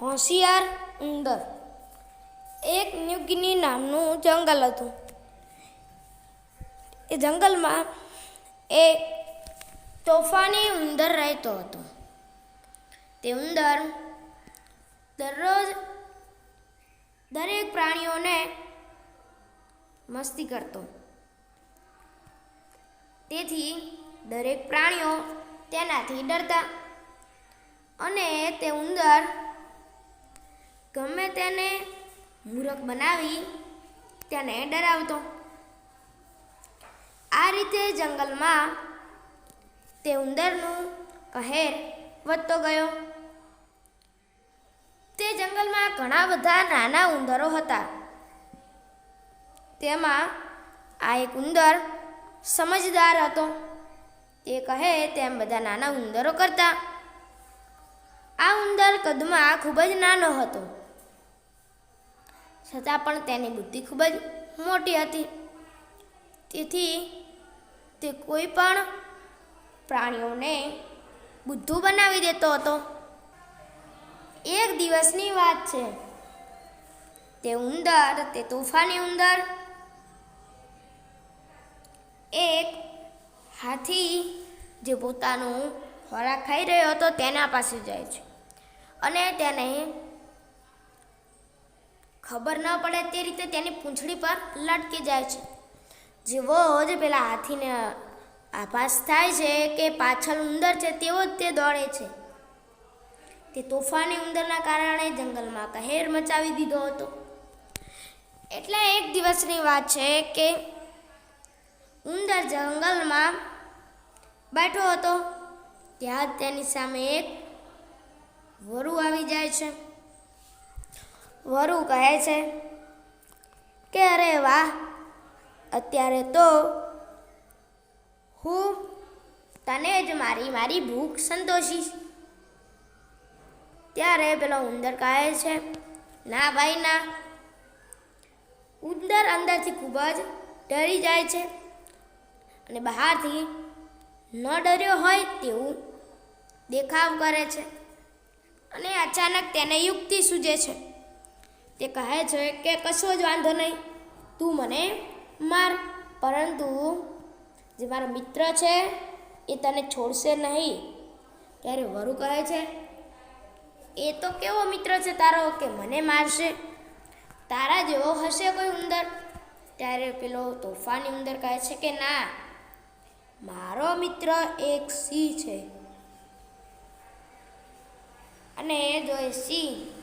હોશિયાર ઉંદર. એક ન્યુગિની નામનું જંગલ હતું. એ જંગલમાં એક તોફાની ઉંદર રહેતો હતો. તે ઉંદર દરરોજ દરેક પ્રાણીઓને મસ્તી કરતો. તેથી દરેક પ્રાણીઓ તેનાથી ડરતા અને તે ઉંદર ગમે તેને મૂરખ બનાવી તેને ડરાવતો. આ રીતે જંગલમાં તે ઉંદરનું કહેર વધતો ગયો. તે જંગલમાં ઘણા બધા નાના ઉંદરો હતા. તેમાં આ એક ઉંદર સમજદાર હતો. તે કહે તેમ બધા નાના ઉંદરો કરતા. આ ઉંદર કદમાં ખૂબ જ નાનો હતો. છતાં પણ તેની બુદ્ધિ ખૂબ જ મોટી હતી. તેથી તે કોઈ પણ પ્રાણીઓને બુદ્ધુ બનાવી દેતો હતો. એક દિવસની વાત છે. તે ઉંદર, તે તોફાની ઉંદર, એક હાથી જે પોતાનું ખોરાક ખાઈ રહ્યો હતો, તેના પાસે જાય છે. અને તેને ખબર ન પડે તે રીતે તેની પૂંછડી પર લટકી જાય છે. જેવો જ પેલા હાથીને આભાસ થાય છે કે પાછળ ઉંદર છે તેવો જ તે દોડે છે. તે તોફાની ઉંદરના કારણે જંગલમાં કહેર મચાવી દીધો હતો. એટલે એક દિવસની વાત છે કે ઉંદર જંગલમાં બેઠો હતો. ત્યાં તેની સામે એક વરુ આવી જાય છે. વરુ કહે છે કે, અરે વાહ, અત્યારે તો હું તને જ મારી મારી ભૂખ સંતોષીશ. ત્યારે પેલો ઉંદર કહે છે, ના ભાઈ, ના. ઉંદર અંદરથી ખૂબ જ ડરી જાય છે અને બહારથી ન ડર્યો હોય તેવું દેખાવ કરે છે અને અચાનક તેને યુક્તિ સૂજે છે. તે કહે છે કે કશો જ વાંધો નહીં, તું મને માર. પરંતુ જે મારો મિત્ર છે, એ તને છોડશે નહીં. ત્યારે વરુ કહે છે, એ તો કેવો મિત્ર છે તારો કે મને મારશે? તારા જેવો હશે કોઈ ઉંદર? ત્યારે પેલો તોફાની ઉંદર કહે છે કે, ના, મારો મિત્ર એક સિંહ છે. અને જો એ સિંહ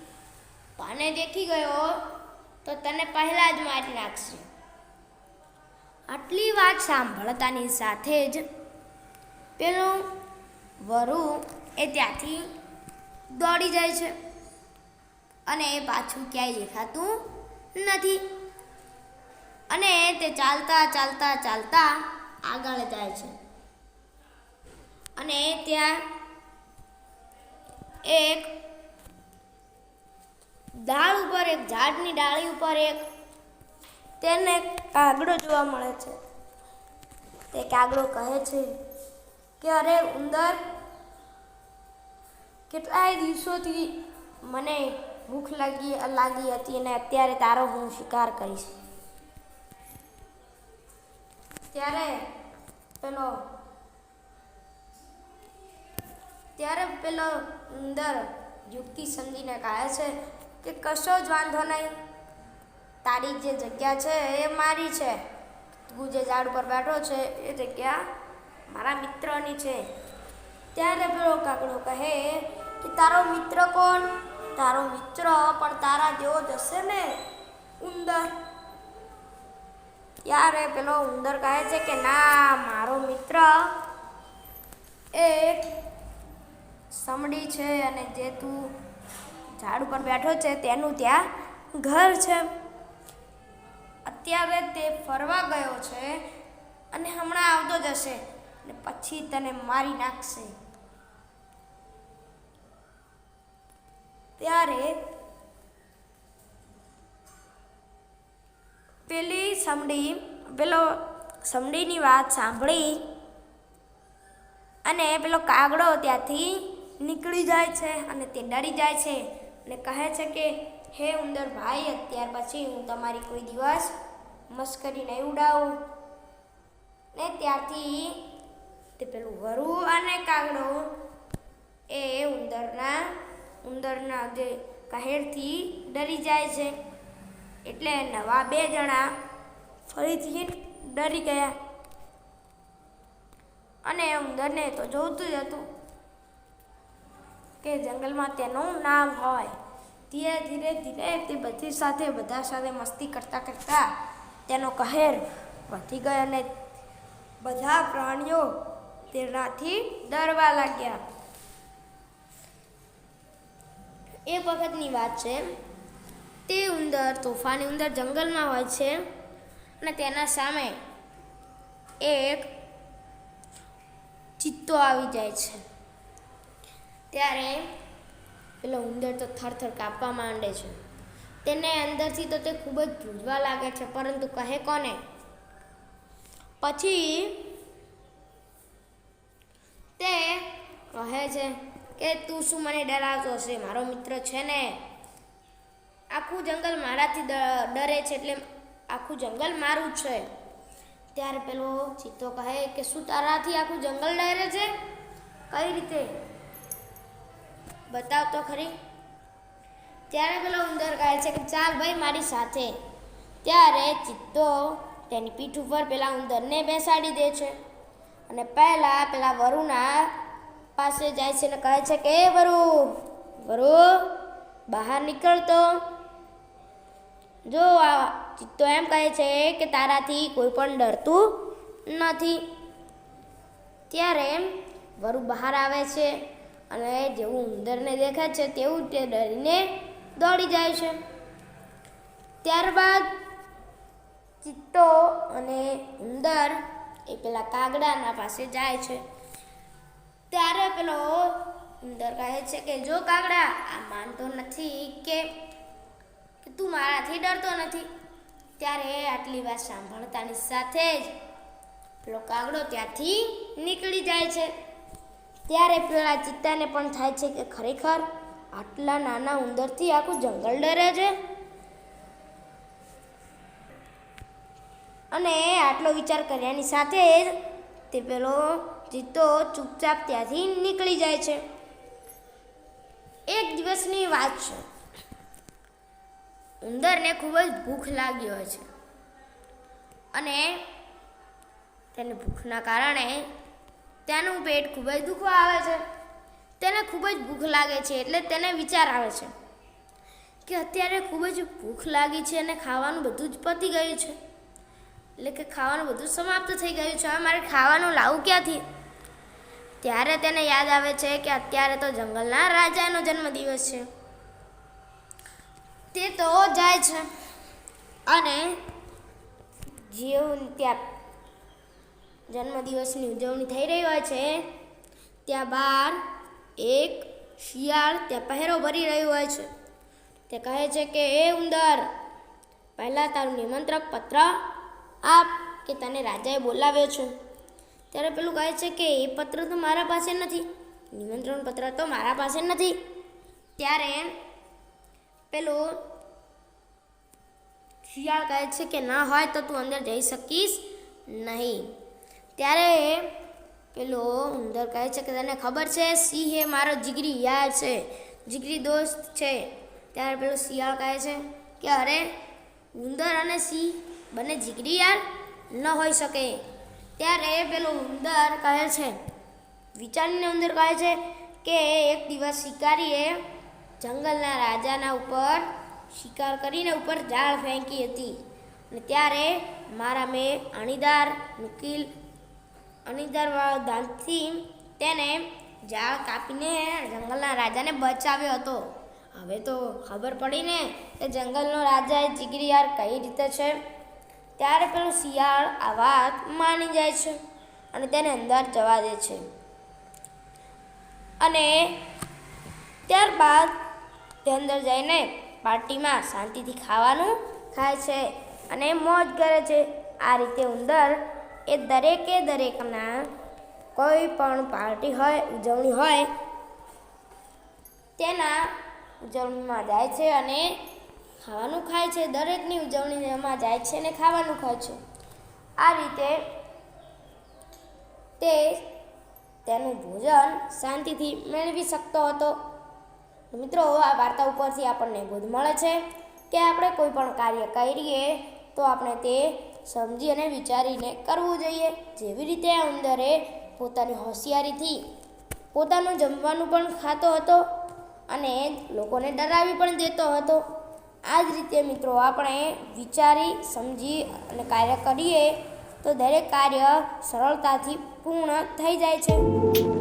તને દેખી ગયો તો તને પહેલા જ મારી નાખશે. આટલી વાત સાંભળતાની સાથે જ પેલો વરુ એ ત્યાંથી દોડી જાય છે અને એ પાછું ક્યાંય દેખાતું નથી. અને તે ચાલતા ચાલતા ચાલતા આગળ જાય છે. અને ત્યાં એક ડાળ ઉપર એક, ઝાડની ડાળી ઉપર એક. તેને કાગડો જોવા મળે છે. તે કાગડો કહે છે કે, અરે ઉંદર, કેટલાય દિવસોથી મને ભૂખ લાગી લાગી હતી અને અત્યારે તારો હું શિકાર કરીશ. ત્યારે પેલો ત્યારે પેલો ઉંદર યુક્તિ સમજીને કહે છે કે કશો જ વાંધો નહીં. તારી જે જગ્યા છે એ મારી છે. તું જે ઝાડ ઉપર બેઠો છે એ જગ્યા મારા મિત્રની છે. ત્યારે પેલો કાકડો કહે કે તારો મિત્ર કોણ? તારો મિત્ર પણ તારા જેવો જ હશે ને? ઉંદર. ત્યારે પેલો ઉંદર કહે છે કે ના, મારો મિત્ર એક સમડી છે અને જે તું ઝાડ ઉપર બેઠો છે, તેનું ત્યાં ઘર છે. અત્યારે તે ફરવા ગયો છે અને હમણાં આવતો જ હશે અને પછી તને મારી નાખશે. ત્યારે પેલી સમડી, પેલો સમડીની વાત સાંભળી અને પેલો કાગડો ત્યાંથી નીકળી જાય છે અને તે ડરી જાય છે. અને કહે છે કે, હે ઉંદર ભાઈ, અત્યાર પછી હું તમારી કોઈ દિવસ મસ્કરી નહીં ઉડાવું. ને ત્યારથી તે પેલું વરુ અને કાગડો એ ઉંદરના ઉંદરના જે કહેરથી ડરી જાય છે. એટલે નવા બે જણા ફરીથી ડરી ગયા. અને ઉંદરને તો જોતું જ હતું કે જંગલમાં તેનું નામ હોય. ધીરે ધીરે ધીરે તે બધી સાથે, બધા સાથે મસ્તી કરતા કરતા તેનો કહેર વધી ગયો અને બધા પ્રાણીઓ તેનાથી ડરવા લાગ્યા. એક વખતની વાત છે. તે ઉંદર તોફાની ઉંદર જંગલમાં હોય છે અને તેના સામે એક ચિત્તો આવી જાય છે. ત્યારે પેલો ઉંદર તો થરથર કાપવા માંડે છે. તેને અંદરથી તો તે ખૂબ જ ધ્રુજવા લાગે છે, પરંતુ કહે કોને? પછી તે કહે છે કે, તું શું મને ડરાવતો હશે? મારો મિત્ર છે ને. આખું જંગલ મારાથી ડરે છે એટલે આખું જંગલ મારું છે. ત્યારે પેલો ચિત્તો કહે કે, શું તારાથી આખું જંગલ ડરે છે? કઈ રીતે? બતાવ તો ખરી? ત્યારે પેલો ઉંદર કહે છે કે, ચાલ ભાઈ, મારી સાથે. ત્યારે ચિત્તો તેની પીઠ ઉપર પેલા ઉંદરને બેસાડી દે છે અને પહેલાં પેલા વરુના પાસે જાય છે અને કહે છે કે, "એ વરુ વરુ, બહાર નીકળતો જો આ ચિત્તો એમ કહે છે કે, તારાથી કોઈ પણ ડરતું નથી. ત્યારે વરુ બહાર આવે છે અને જેવું ઉંદરને દેખે છે તેવું તે ડરીને દોડી જાય છે. ત્યારબાદ ચિત્તો અને ઉંદર એ પેલા કાગડાના પાસે જાય છે. ત્યારે પેલો ઉંદર કહે છે કે, જો કાગડા, આ માનતો નથી કે તું મારાથી ડરતો નથી. ત્યારે આટલી વાત સાંભળતાની સાથે જ પેલો કાગડો ત્યાંથી નીકળી જાય છે. ત્યારે પેલા ચિત્તાને પણ થાય છે કે ખરેખર આટલા નાના ઉંદરથી આખું જંગલ ડરે છે? અને આટલો વિચાર કર્યાની સાથે જ તે પેલો ચિત્તો ચૂપચાપ ત્યાંથી નીકળી જાય છે. એક દિવસની વાત છે. ઉંદરને ખૂબ જ ભૂખ લાગી હોય છે. અને તેને ભૂખના કારણે તેનું પેટ ખૂબ જ દુખવા આવે છે. તેને ખૂબ જ ભૂખ લાગે છે એટલે તેને વિચાર આવે છે કે અત્યારે ખૂબ જ ભૂખ લાગી છે અને ખાવાનું બધું જ પતી ગયું છે. એટલે કે ખાવાનું બધું સમાપ્ત થઈ ગયું છે. હવે મારે ખાવાનું લાવું ક્યાંથી? ત્યારે તેને યાદ આવે છે કે અત્યારે તો જંગલના રાજાનો જન્મદિવસ છે. તે તો જાય છે. અને જેવું ત્યાં જન્મદિવસની ઉજવણી થઈ રહી હોય છે. ત્યાં બહાર એક શિયાળ ત્યાં પહેરો ભરી રહ્યું હોય છે. તે કહે છે કે એ ઉંદર, પહેલાં તારું નિમંત્રક પત્ર આપ કે તને રાજાએ બોલાવ્યો છે. ત્યારે પેલું કહે છે કે, એ પત્ર તો મારા પાસે નથી. નિમંત્રણ પત્ર તો મારા પાસે નથી. ત્યારે પેલું શિયાળ કહે છે કે, ના હોય તો તું અંદર જઈ શકીશ નહીં. ત્યારે પેલો ઉંદર કહે છે કે તને ખબર છે, સિંહ એ મારો જીગરી યાર છે, જીગરી દોસ્ત છે. ત્યારે પેલો શિયાળ કહે છે કે અરે, ઉંદર અને સિંહ બંને જીગરી યાર ન હોઈ શકે. ત્યારે પેલો ઉંદર કહે છે, વિચારીને ઉંદર કહે છે કે એક દિવસ શિકારીએ જંગલના રાજાના ઉપર શિકાર કરીને ઉપર જાળ ફેંકી હતી. અને ત્યારે મારા મેં અણીદાર, નુકીલ અણીદાર વાળો દાંતથી તેને જાળ કાપીને જંગલના રાજાને બચાવ્યો હતો. હવે તો ખબર પડી ને કે જંગલનો રાજા એ જીગરીયાર કઈ રીતે છે? ત્યારે પેલું શિયાળ આ વાત માની જાય છે અને તેને અંદર જવા દે છે. અને ત્યારબાદ તે અંદર જઈને પાર્ટીમાં શાંતિથી ખાવાનું ખાય છે અને મોજ કરે છે. આ રીતે ઉંદર એ દરેકે દરેકના કોઈ પણ પાર્ટી હોય, ઉજવણી હોય, તેના ઉજવણીમાં જાય છે અને ખાવાનું ખાય છે. દરેકની ઉજવણીમાં જાય છે અને ખાવાનું ખાય છે. આ રીતે તે તેનું ભોજન શાંતિથી મેળવી શકતો હતો. મિત્રો, આ વાર્તા ઉપરથી આપણને બોધ મળે છે કે આપણે કોઈ પણ કાર્ય કરીએ તો આપણે તે સમજી અને વિચારીને કરવું જોઈએ. જેવી રીતે આ ઉંદરે પોતાની હોશિયારીથી પોતાનું જમવાનું પણ ખાતો હતો અને લોકોને ડરાવી પણ દેતો હતો. આ જ રીતે મિત્રો આપણે વિચારી, સમજી અને કાર્ય કરીએ તો દરેક કાર્ય સરળતાથી પૂર્ણ થઈ જાય છે.